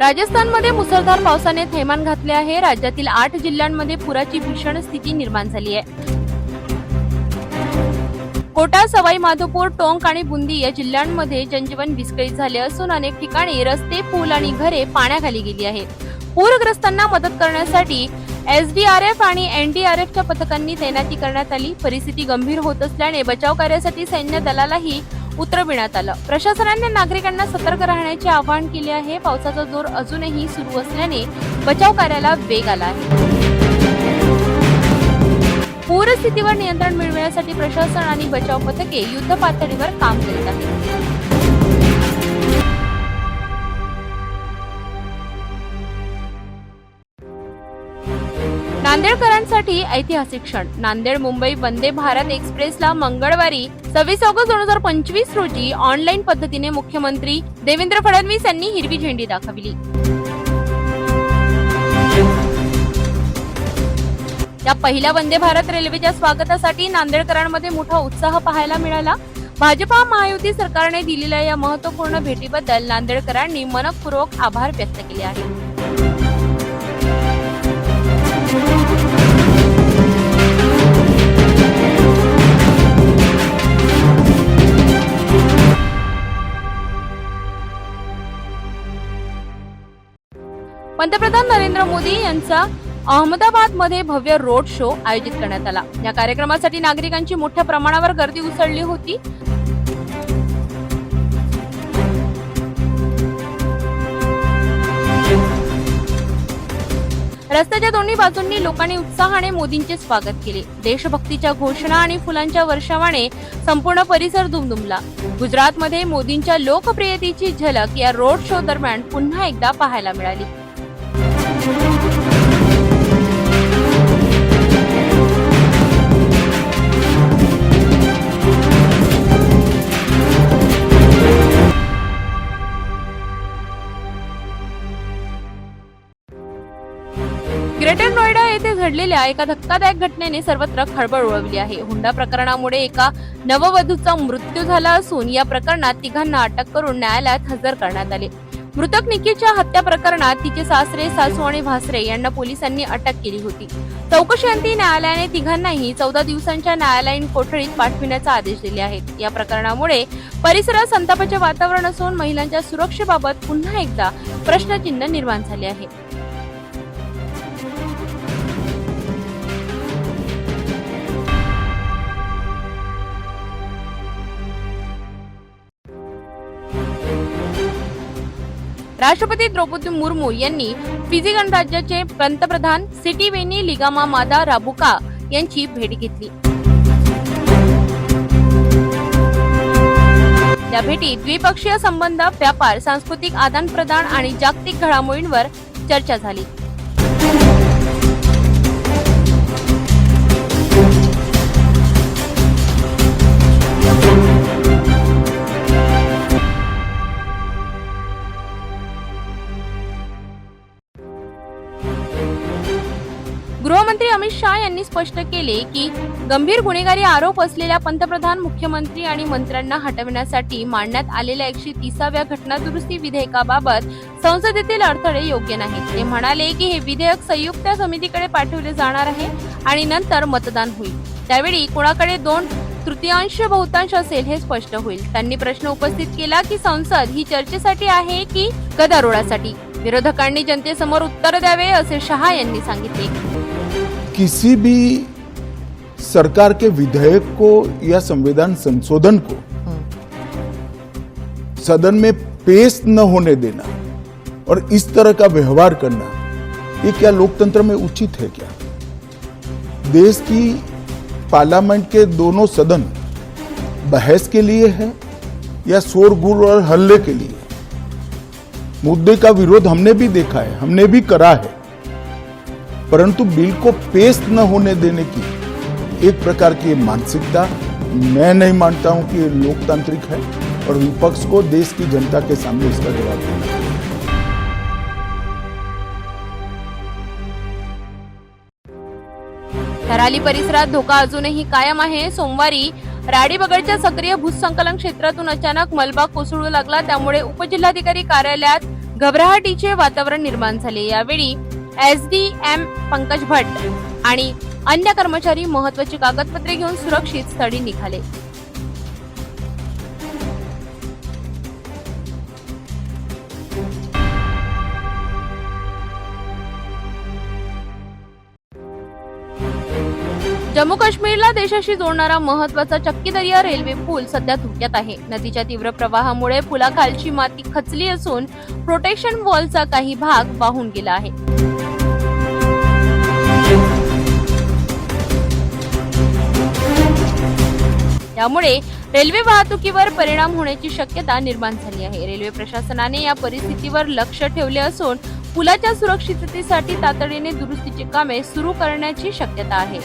राजस्थानमध्ये मुसळधार पावसाने थैमान घातले आहे. राज्यातील आठ जिल्ह्यांमध्ये पुराची भीषण स्थिती निर्माण झाली आहे. कोटा सवाई माधोपूर टोंक आणि बुंदी या जिल्ह्यांमध्ये जनजीवन विस्कळीत झाले असून अनेक ठिकाणी रस्ते पूल आणि घरे पाण्याखाली गेली आहेत. पूरग्रस्तांना मदत करण्यासाठी एसडीआरएफ आणि एनडीआरएफच्या पथकांनी तैनाती करण्यात आली. परिस्थिती गंभीर होत असल्याने बचाव कार्यासाठी सैन्य दलालाही उतरविण्यात आलं. प्रशासनाने नागरिकांना सतर्क राहण्याचे आवाहन केले आहे. पावसाचा जोर अजूनही सुरू असल्याने बचाव कार्याला वेग आला आहे. पूरस्थितीवर नियंत्रण मिळवण्यासाठी प्रशासन आणि बचाव पथके युद्ध पातळीवर काम करीत आहेत. नांदेडकरांसाठी ऐतिहासिक क्षण. नांदेड मुंबई वंदे भारत एक्सप्रेसला मंगळवारी सव्वीस ऑगस्ट दोन हजार पंचवीस रोजी ऑनलाईन पद्धतीने मुख्यमंत्री देवेंद्र फडणवीस यांनी हिरवी झेंडी दाखवली. या पहिल्या वंदे भारत रेल्वेच्या स्वागतासाठी नांदेडकरांमध्ये मोठा उत्साह पाहायला मिळाला. भाजपा महायुती सरकारने दिलेल्या या महत्त्वपूर्ण भेटीबद्दल नांदेडकरांनी मनपूर्वक आभार व्यक्त केले आहेत. पंतप्रधान नरेंद्र मोदी यांचा अहमदाबादमध्ये भव्य रोड शो आयोजित करण्यात आला. या कार्यक्रमासाठी नागरिकांची मोठ्या प्रमाणावर गर्दी उसळली होती. रस्त्याच्या दोन्ही बाजूंनी लोकांनी उत्साहाने मोदींचे स्वागत केले. देशभक्तीच्या घोषणा आणि फुलांच्या वर्षावाने संपूर्ण परिसर दुमदुमला. गुजरातमध्ये मोदींच्या लोकप्रियतेची झलक या रोड शो दरम्यान पुन्हा एकदा पाहायला मिळाली. ग्रेटर नोएडा येथे घडलेल्या एका धक्कादायक घटनेने सर्वत्र खळबळ उडवली आहे. हुंडा प्रकरणामुळे एका नववधूचा मृत्यू झाला असून या प्रकरणात तिघांना अटक करून न्यायालयात हजर करण्यात आले. मृतक निकीच्या हत्या प्रकरणात तिचे सासरे सासू आणि भासरे यांना पोलिसांनी अटक केली होती. चौकशीअंती न्यायालयाने तिघांनाही चौदा दिवसांच्या न्यायालयीन कोठडीत पाठविण्याचा आदेश दिले आहेत. या प्रकरणामुळे परिसरात संतापाचे वातावरण असून महिलांच्या सुरक्षेबाबत पुन्हा एकदा प्रश्नचिन्ह निर्माण झाले आहे. राष्ट्रपती द्रौपदी मुर्मू यांनी फिजी गणराज्याचे पंतप्रधान सिटीवेनी लिगामा मादा राबुका यांची भेट घेतली. या भेटीत द्विपक्षीय संबंध व्यापार सांस्कृतिक आदान प्रदान आणि जागतिक घडामोडींवर चर्चा झाली. गृहमंत्री अमित शहा यांनी स्पष्ट केले की गंभीर गुन्हेगारी आरोप असलेल्या पंतप्रधान मुख्यमंत्री आणि मंत्र्यांना हटविण्यासाठी मांडण्यात आलेल्या एकशे तीसाव्या घटना दुरुस्ती विधेयकाबाबत संसदेतील अडथळे योग्य नाहीत. ते म्हणाले की हे विधेयक संयुक्त समितीकडे पाठवले जाणार आहे आणि नंतर मतदान होईल. त्यावेळी कोणाकडे दोन तृतीयांश बहुतांश असेल हे स्पष्ट होईल. त्यांनी प्रश्न उपस्थित केला की संसद ही चर्चेसाठी आहे की गदारोळासाठी? विरोधकांनी जनतेसमोर उत्तर द्यावे असे शहा यांनी सांगितले. किसी भी सरकार के विधेयक को या संविधान संशोधन को सदन में पेश न होने देना और इस तरह का व्यवहार करना, ये क्या लोकतंत्र में उचित है क्या? देश की पार्लियामेंट के दोनों सदन बहस के लिए है या शोरगुल और हल्ले के लिए? मुद्दे का विरोध हमने भी देखा है, हमने भी करा है। परंतु बिल को पेश न होने देने की एक प्रकार की मानसिकता मैं नहीं मानता हूं कि ये लोकतांत्रिक है और विपक्ष को देश की जनता के सामने इसका जवाब देना थराली परिसरात धोका अजूनही कायम आहे. सोमवारी राडीबगडच्या सक्रिय भूसंकलन क्षेत्रातून अचानक मलबा कोसळू लागला. त्यामुळे उपजिल्हाधिकारी कार्यालयात घबराहटीचे वातावरण निर्माण झाले. यावेळी S D M Pankaj Bhatt आणि अन्य कर्मचारी महत्वाची कागदपत्रे घेऊन सुरक्षित स्थळी निघाले. जम्मू काश्मीरला देशाशी जोडणारा महत्त्वाचा चक्कीदरिया रेल्वे पूल सध्या धोक्यात आहे. नदीच्या तीव्र प्रवाहामुळे पुलाखालची माती खचली असून प्रोटेक्शन वॉलचा काही भाग वाहून गेला आहे. त्यामुळे रेल्वे वाहतुकीवर परिणाम होण्याची शक्यता निर्माण झाली आहे. रेल्वे प्रशासनाने या परिस्थितीवर लक्ष ठेवले असून पुलाच्या सुरक्षिततेसाठी तातडीने दुरुस्तीची कामे सुरू करण्याची शक्यता आहे.